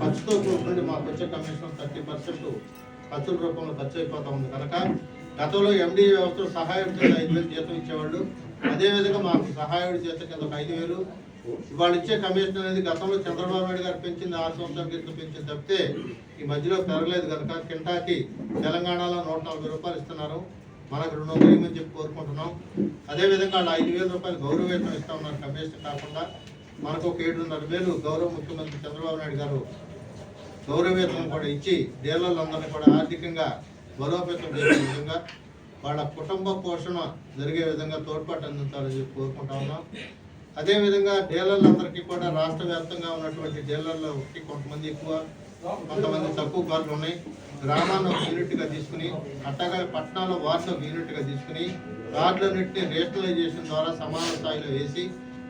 ఖర్చుతో కూడుకుని మాకు వచ్చే కమిషన్ థర్టీ పర్సెంట్ ఖర్చుల రూపంలో ఖర్చు అయిపోతా ఉంది. కనుక గతంలో ఎండి వ్యవస్థలో సహాయం చేత ఐదు వేలు జీతం ఇచ్చేవాళ్ళు. అదేవిధంగా మాకు సహాయుడి జీతం కింద ఒక ఐదు వేలు వాళ్ళు ఇచ్చే కమిషన్ అనేది గతంలో చంద్రబాబు నాయుడు గారు పెంచింది ఆరు సంవత్సరాల క్రితం పెంచింది తప్పితే ఈ మధ్యలో పెరగలేదు. కనుక కింటాకి తెలంగాణలో నూట నలభై రూపాయలు ఇస్తున్నారు. మనకు రెండు వందలు ఇవ్వమని చెప్పి కోరుకుంటున్నాం. అదేవిధంగా వాళ్ళు ఐదు వేల రూపాయలు గౌరవ వేతనం ఇస్తా ఉన్నారు కమిషన్ కాకుండా. మనకు ఒక ఏడున్నర వేలు గౌరవ ముఖ్యమంత్రి చంద్రబాబు నాయుడు గారు గౌరవేతనం కూడా ఇచ్చి డీలర్లందరినీ కూడా ఆర్థికంగా బలోపేతం చేసే విధంగా వాళ్ళ కుటుంబ పోషణ జరిగే విధంగా తోడ్పాటు అందించాలని చెప్పి కోరుకుంటా ఉన్నాం. అదేవిధంగా డీలర్లందరికీ కూడా రాష్ట్ర వ్యాప్తంగా ఉన్నటువంటి డీలర్లకి కొంతమంది ఎక్కువ కొంతమంది తక్కువ కార్లు ఉన్నాయి. గ్రామాన్ని ఒక యూనిట్గా తీసుకుని అట్టగా పట్టణాల్లో వార్డు ఒక యూనిట్గా తీసుకుని కార్డులన్నింటినీ రేషనలైజేషన్ ద్వారా సమాన స్థాయిలో వేసి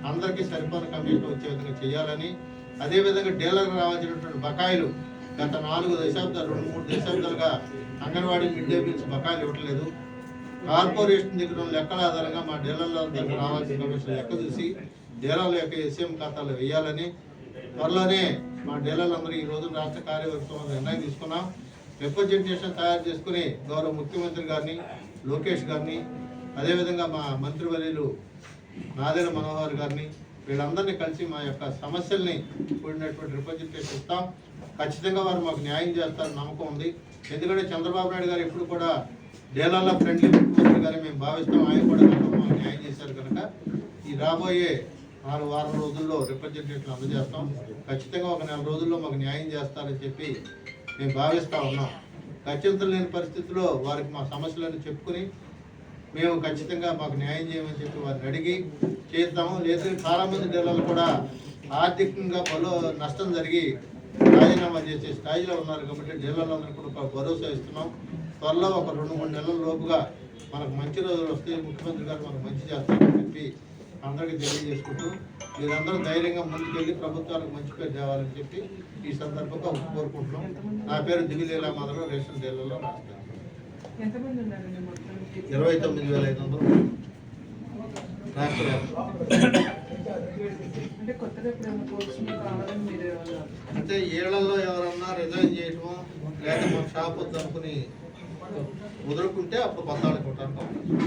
అందరికీ సరిపడిన కమిషన్ వచ్చే విధంగా చేయాలని. అదేవిధంగా డీలర్ రావాల్సినటువంటి బకాయిలు గత నాలుగు దశాబ్దాలు రెండు మూడు దశాబ్దాలుగా అంగన్వాడీ మిడ్ డే మీల్స్ బకాయిలు ఇవ్వట్లేదు. కార్పొరేషన్ దగ్గర లెక్కల ఆధారంగా మా డీలర్ల దగ్గర రావాల్సిన కమిషన్ లెక్క చూసి డీలర్ల యొక్క ఎస్ఎం ఖాతాలో వేయాలని. త్వరలోనే మా డీలర్లందరూ ఈ రోజు రాష్ట్ర కార్యవర్గం నిర్ణయం తీసుకున్నాం. రిప్రజెంటేషన్ తయారు చేసుకుని గౌరవ ముఖ్యమంత్రి గారిని లోకేష్ గారిని అదేవిధంగా మా మంత్రివర్యులు నాదేల మనోహర్ గారిని వీళ్ళందరినీ కలిసి మా యొక్క సమస్యల్ని కూడినటువంటి రిప్రజెంటేషన్ ఇస్తాం. ఖచ్చితంగా వారు మాకు న్యాయం చేస్తారని నమ్మకం ఉంది. ఎందుకంటే చంద్రబాబు నాయుడు గారు ఎప్పుడు కూడా డేలాల ఫ్రెండ్లీ ముఖ్యమంత్రిగానే మేము భావిస్తాం. ఆయన కూడా మాకు న్యాయం చేశారు కనుక ఈ రాబోయే ఆరు వారం రోజుల్లో రిప్రజెంటేషన్ అందజేస్తాం. ఖచ్చితంగా ఒక నెల రోజుల్లో మాకు న్యాయం చేస్తారని చెప్పి మేము భావిస్తూ ఉన్నాం. ఖచ్చితం లేని పరిస్థితిలో వారికి మా సమస్యలను చెప్పుకుని మేము ఖచ్చితంగా మాకు న్యాయం చేయమని చెప్పి వారిని అడిగి చేస్తాము. లేదు చాలా మంది డీలర్లు కూడా ఆర్థికంగా పలు నష్టం జరిగి రాజీనామా చేసే స్థాయిలో ఉన్నారు కాబట్టి డీలర్లందరూ కూడా భరోసా ఇస్తున్నాం. త్వరలో ఒక రెండు మూడు నెలల లోపుగా మనకు మంచి రోజులు వస్తే ముఖ్యమంత్రి గారు మనకు మంచి చేస్తారని చెప్పి అందరికీ తెలియజేసుకుంటూ మీరందరూ ధైర్యంగా ముందుకెళ్ళి ప్రభుత్వానికి మంచి పేరు తేవాలని చెప్పి ఈ సందర్భంగా కోరుకుంటున్నాం. నా పేరు దివిలీలా మాధవ రేషన్ డీలర్లో రాస్తాను. ఇరవై తొమ్మిది వేల ఐదు వందలు. అంటే ఏళ్ళలో ఎవరన్నా రిజైన్ చేయటము లేదా మా షాప్ వద్దు అనుకుని వదులుకుంటే అప్పుడు కొట్టాను